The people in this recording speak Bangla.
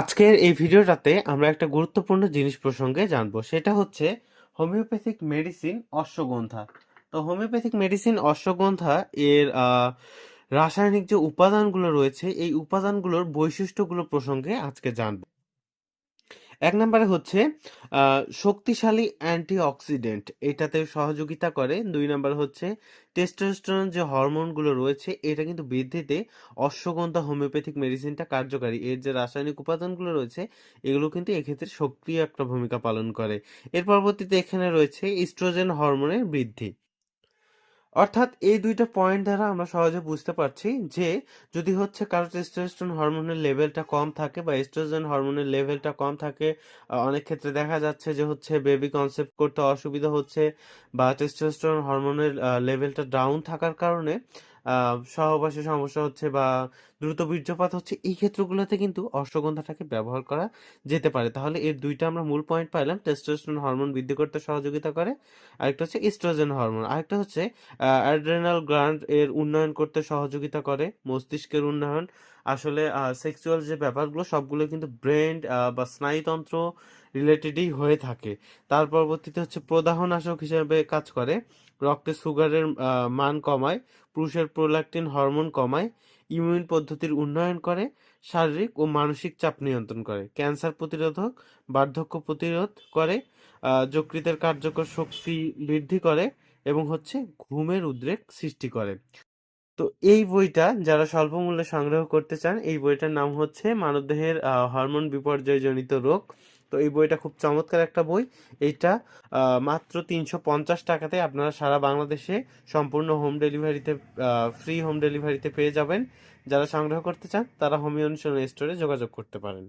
আজকের এই ভিডিওটাতে আমরা একটা গুরুত্বপূর্ণ জিনিস প্রসঙ্গে জানব। সেটা হচ্ছে হোমিওপ্যাথিক মেডিসিন অশ্বগন্ধা। তো হোমিওপ্যাথিক মেডিসিন অশ্বগন্ধা এর রাসায়নিক যে উপাদানগুলো রয়েছে, এই উপাদানগুলোর বৈশিষ্ট্যগুলো প্রসঙ্গে আজকে জানব। এক নম্বরে হচ্ছে শক্তিশালী অ্যান্টিঅক্সিডেন্ট। এটাতে সহযোগিতা করে। দুই নম্বর হচ্ছে টেস্টোস্টেরন যে হরমোনগুলো রয়েছে, এটা কিন্তু বৃদ্ধিতে অশ্বগন্ধা, হোমিওপ্যাথিক মেডিসিনটা কার্যকারী। এর যে রাসায়নিক উপাদানগুলো রয়েছে, এগুলো কিন্তু এক্ষেত্রে সক্রিয় একটা ভূমিকা পালন করে। এর পরবর্তীতে এখানে রয়েছে, ইস্ট্রোজেন হরমোনের বৃদ্ধি। অর্থাৎ এই দুইটা পয়েন্ট দ্বারা আমরা সহজে বুঝতে পারছি যে যদি হচ্ছে কারও টেস্টোস্টেরন হরমোনের লেভেলটা কম থাকে বা এস্ট্রোজেন হরমোনের লেভেলটা কম থাকে অনেক ক্ষেত্রে দেখা যাচ্ছে যে হচ্ছে বেবি কনসেপ্ট করতে অসুবিধা হচ্ছে বা টেস্টোস্টেরন হরমোনের লেভেলটা ডাউন থাকার কারণে সহবাসে সমস্যা হচ্ছে বা দ্রুত বীর্যপাত হচ্ছে, এই ক্ষেত্রগুলোতে কিন্তু অশ্বগন্ধাটাকে ব্যবহার করা যেতে পারে। তাহলে এর দুইটা আমরা মূল পয়েন্ট পাইলাম টেস্টোস্টেরন হরমোন বৃদ্ধি করতে সহযোগিতা করে, আরেকটা হচ্ছে ইস্ট্রোজেন হরমোন আরেকটা হচ্ছে অ্যাড্রেনাল গ্ল্যান্ড এর উন্নয়ন করতে সহযোগিতা করে, মস্তিষ্কের উন্নয়ন আসলে সেক্সুয়াল যে ব্যাপারগুলো, সবগুলো কিন্তু ব্রেন বা স্নায়ুতন্ত্র রিলেটেডই হয়ে থাকে। তার পরবর্তীতে হচ্ছে প্রদাহনাশক হিসেবে কাজ করে। রক্তে সুগারের মান কমায়, পুরুষের প্রোল্যাক্টিন হরমোন কমায় ইমিউন পদ্ধতির উন্নয়ন করে, শারীরিক ও মানসিক চাপ নিয়ন্ত্রণ করে ক্যান্সার প্রতিরোধক বার্ধক্য প্রতিরোধ করে যকৃতের কার্যকর শক্তি বৃদ্ধি করে এবং হচ্ছে ঘুমের উদ্রেক সৃষ্টি করে। তো এই বইটা যারা স্বল্প মূল্যে সংগ্রহ করতে চান, এই বইটার নাম হচ্ছে মানবদেহের হরমোন বিপর্যয়জনিত রোগ। তো এই বইটা খুব চমৎকার একটা বই। এইটা মাত্র তিনশো পঞ্চাশ টাকাতে আপনারা সারা বাংলাদেশে সম্পূর্ণ হোম ডেলিভারিতে ফ্রি হোম ডেলিভারিতে পেয়ে যাবেন। যারা সংগ্রহ করতে চান, তারা হোমিও স্টোরে যোগাযোগ করতে পারেন।